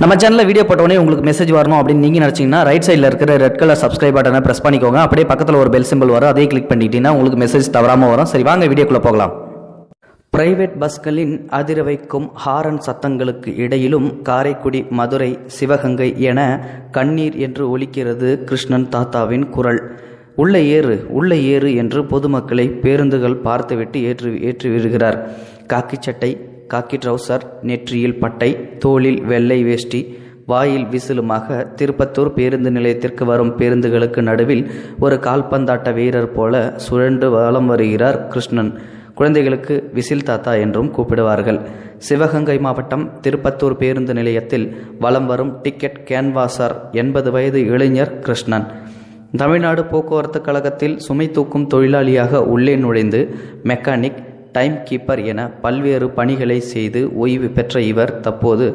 நம்ம சேனலில் வீடியோ போட்டோடனே உங்களுக்கு மெசேஜ் வரணும் அப்படின்னு நீங்கள் நினச்சிங்கன்னா ரைட் சைடில் இருக்கிற ரெட் கலர் சப்ஸ்கிரைப் பட்டனை ப்ரெஸ் பண்ணிக்கோங்க. அப்படியே பக்கத்தில் ஒரு பெல் சிம்பிள் வரும். அதே கிளிக் பண்ணிட்டீங்கன்னா உங்களுக்கு மெசேஜ் தவறாமல் வரும். சரி வாங்க வீடியோக்குள்ளே போகலாம். பிரைவேட் பஸ்களின் அதிர வைக்கும் ஹாரன் சத்தங்களுக்கு இடையிலும் காரைக்குடி மதுரை சிவகங்கை என கண்ணீர் என்று ஒலிக்கிறது கிருஷ்ணன் தாத்தாவின் குரல். உள்ளே ஏறு உள்ளே ஏறு என்று பொதுமக்களை பேருந்துகள் பார்த்துவிட்டு ஏற்றி ஏற்றி விடுகிறார். காக்கி சட்டை காக்கி ட்ரௌசர் நெற்றியில் பட்டை தோளில் வெள்ளை வேஷ்டி வாயில் விசிலுமாக திருப்பத்தூர் பேருந்து நிலையத்திற்கு வரும் பேருந்துகளுக்கு நடுவில் ஒரு கால்பந்தாட்ட வீரர் போல சுழன்று வலம் வருகிறார் கிருஷ்ணன். குழந்தைகளுக்கு விசில் தாத்தா என்றும் கூப்பிடுவார்கள். சிவகங்கை மாவட்டம் திருப்பத்தூர் பேருந்து நிலையத்தில் வலம் வரும் டிக்கெட் கேன்வாசர் எண்பது வயது இளைஞர் கிருஷ்ணன். தமிழ்நாடு போக்குவரத்து கழகத்தில் சுமை தூக்கும் தொழிலாளியாக உள்ளே நுழைந்து மெக்கானிக் டைம் கீப்பர் என பல்வேறு பணிகளை செய்து ஓய்வு பெற்ற இவர் தற்போது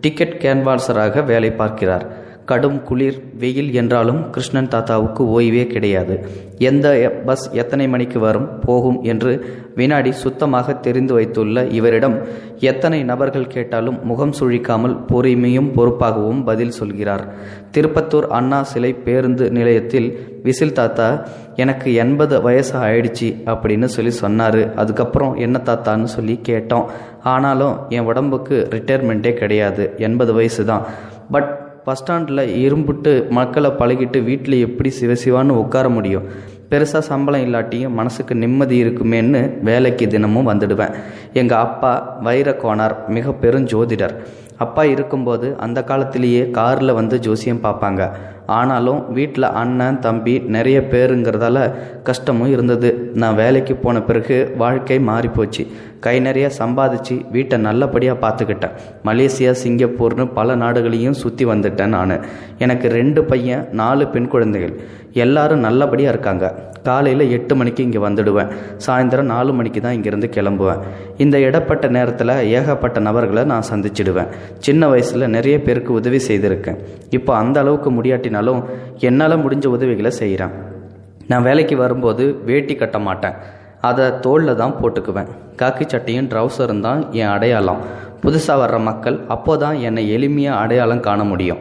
டிக்கெட் கேன்வாசராக வேலை பார்க்கிறார். கடும் குளிர் வெயில் என்றாலும் கிருஷ்ணன் தாத்தாவுக்கு ஓய்வே கிடையாது. எந்த பஸ் எத்தனை மணிக்கு வரும் போகும் என்று வினாடி சுத்தமாக தெரிந்து வைத்துள்ள இவரிடம் எத்தனை நபர்கள் கேட்டாலும் முகம் சுழிக்காமல் பொறுமையும் பொறுப்பாகவும் பதில் சொல்கிறார். திருப்பத்தூர் அண்ணா சிலை பேருந்து நிலையத்தில் விசில் தாத்தா எனக்கு எண்பது வயசு ஆயிடுச்சு அப்படின்னு சொல்லி சொன்னார். அதுக்கப்புறம் என்ன தாத்தான்னு சொல்லி கேட்டோம். ஆனாலும் என் உடம்புக்கு ரிட்டையர்மெண்ட்டே கிடையாது. எண்பது வயசு தான். பட் பஸ் ஸ்டாண்டில் இரும்புட்டு மக்களை பழகிட்டு வீட்டில் எப்படி சிவசிவான்னு உட்கார முடியும்? பெருசாக சம்பளம் இல்லாட்டியும் மனசுக்கு நிம்மதி இருக்குமேன்னு வேலைக்கு தினமும் வந்துடுவேன். எங்கள் அப்பா வைரக்கோணார் மிக பெரும் ஜோதிடர். அப்பா இருக்கும்போது அந்த காலத்திலேயே காரில் வந்து ஜோசியம் பார்ப்பாங்க. ஆனாலும் வீட்டில் அண்ணன் தம்பி நிறைய பேருங்கிறதால கஷ்டமும் இருந்தது. நான் வேலைக்கு போன பிறகு வாழ்க்கை மாறிப்போச்சு. கை நிறைய சம்பாதிச்சு வீட்டை நல்லபடியாக பார்த்துக்கிட்டேன். மலேசியா சிங்கப்பூர்னு பல நாடுகளையும் சுற்றி வந்துட்டேன் நான். எனக்கு ரெண்டு பையன் நாலு பெண் குழந்தைகள். எல்லாரும் நல்லபடியாக இருக்காங்க. காலையில் எட்டு மணிக்கு இங்கே வந்துடுவேன். சாயந்தரம் நாலு மணிக்கு தான் இங்கேருந்து கிளம்புவேன். இந்த இடப்பட்ட நேரத்தில் ஏகப்பட்ட நபர்களை நான் சந்திச்சிடுவேன். சின்ன வயசில் நிறைய பேருக்கு உதவி செய்திருக்கேன். இப்போ அந்த அளவுக்கு முடியாட்டினாலும் என்னால் முடிஞ்ச உதவிகளை செய்கிறேன் நான் வேலைக்கு வரும்போது வேட்டி கட்ட மாட்டேன். அதை தோளில் தான் போட்டுக்குவேன். காக்கி சட்டையும் ட்ரௌசரும் தான் என் அடையாளம். புதுசாக வர்ற மக்கள் அப்போ தான் என்னை எளிமையாக அடையாளம் காண முடியும்.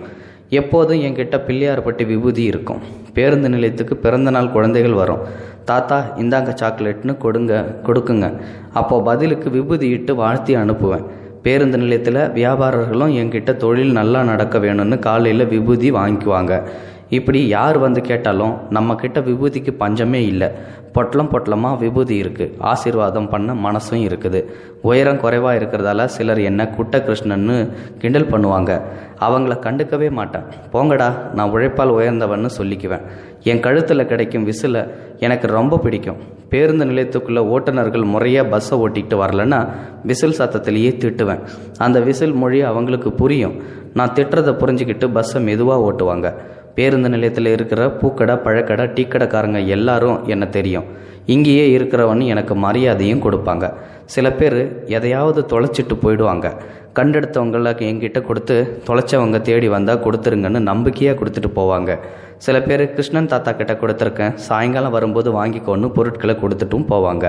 எப்போதும் என்கிட்ட பிள்ளையார்பட்டி விபூதி இருக்கும். பேருந்து நிலையத்துக்கு பிறந்தநாள் குழந்தைகள் வரும். தாத்தா இந்தாங்க சாக்லேட்னு கொடுங்க கொடுக்குங்க. அப்போது பதிலுக்கு விபூதி இட்டு வாழ்த்தி அனுப்புவேன். பேருந்து நிலையத்தில் வியாபாரர்களும் என்கிட்ட தொழில் நல்லா நடக்க வேணும்னு காலையில் விபூதி வாங்கிக்குவாங்க. இப்படி யார் வந்து கேட்டாலும் நம்மக்கிட்ட விபூதிக்கு பஞ்சமே இல்லை. பொட்டலம் பொட்டலமாக விபூதி இருக்குது ஆசீர்வாதம் பண்ண மனசும் இருக்குது. உயரம் குறைவாக இருக்கிறதால சிலர் என்ன குட்ட கிருஷ்ணன்னு கிண்டல் பண்ணுவாங்க. அவங்கள கண்டுக்கவே மாட்டேன். போங்கடா நான் உழைப்பால் உயர்ந்தவன்னு சொல்லிக்குவேன். என் கழுத்தில் கிடைக்கும் விசிலை எனக்கு ரொம்ப பிடிக்கும். பேருந்து நிலையத்துக்குள்ளே ஓட்டுநர்கள் முறையாக பஸ்ஸை ஓட்டிகிட்டு வரலன்னா விசில் சத்தத்திலேயே திட்டுவேன். அந்த விசில் மொழி அவங்களுக்கு புரியும். நான் திட்டுறதை புரிஞ்சுக்கிட்டு பஸ்ஸை மெதுவாக ஓட்டுவாங்க. பேருந்து நிலையத்தில் இருக்கிற பூக்கடை பழக்கடை டீ கடைக்காரங்க எல்லாரும் என்ன தெரியும். இங்கேயே இருக்கிறவன் எனக்கு மரியாதையும் கொடுப்பாங்க. சில பேர் எதையாவது தொலைச்சிட்டு போயிடுவாங்க. கண்டெடுத்தவங்களுக்கு என்கிட்ட கொடுத்து தொலைச்சவங்க தேடி வந்தால் கொடுத்துருங்கன்னு நம்பிக்கையாக கொடுத்துட்டு போவாங்க. சில பேர் கிருஷ்ணன் தாத்தா கிட்ட கொடுத்துருக்கேன் சாயங்காலம் வரும்போது வாங்கிக்கோன்னு பொருட்களை கொடுத்துட்டும் போவாங்க.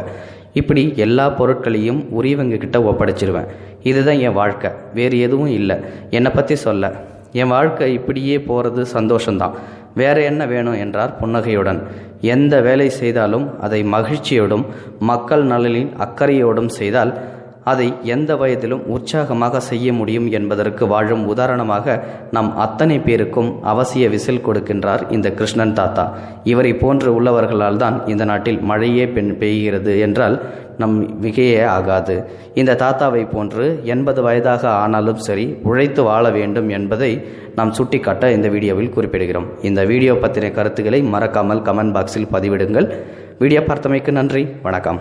இப்படி எல்லா பொருட்களையும் உரியவங்க கிட்ட ஒப்படைச்சிருவேன். இதுதான் என் வாழ்க்கை வேறு எதுவும் இல்லை. என்னை பற்றி சொல்ல. என் வாழ்க்கை இப்படியே போகிறது சந்தோஷம்தான். வேற என்ன வேணும் என்றார் புன்னகையுடன். எந்த வேலை செய்தாலும் அதை மகிழ்ச்சியோடும் மக்கள் நலனில் அக்கறையோடும் செய்தால் அதை எந்த வயதிலும் உற்சாகமாக செய்ய முடியும் என்பதற்கு வாழும் உதாரணமாக நம் அத்தனை பேருக்கும் அவசிய விசில் கொடுக்கின்றார் இந்த கிருஷ்ணன் தாத்தா. இவரை போன்று உள்ளவர்களால் தான் இந்த நாட்டில் மழையே பெண் பெய்கிறது என்றால் நம் மிகையே ஆகாது. இந்த தாத்தாவை போன்று எண்பது வயதாக ஆனாலும் சரி உழைத்து வாழ வேண்டும் என்பதை நாம் சுட்டிக்காட்ட இந்த வீடியோவில் குறிப்பிடுகிறோம். இந்த வீடியோ பற்றின கருத்துக்களை மறக்காமல் கமெண்ட் பாக்ஸில் பதிவிடுங்கள். வீடியோ பார்த்தமைக்கு நன்றி. வணக்கம்.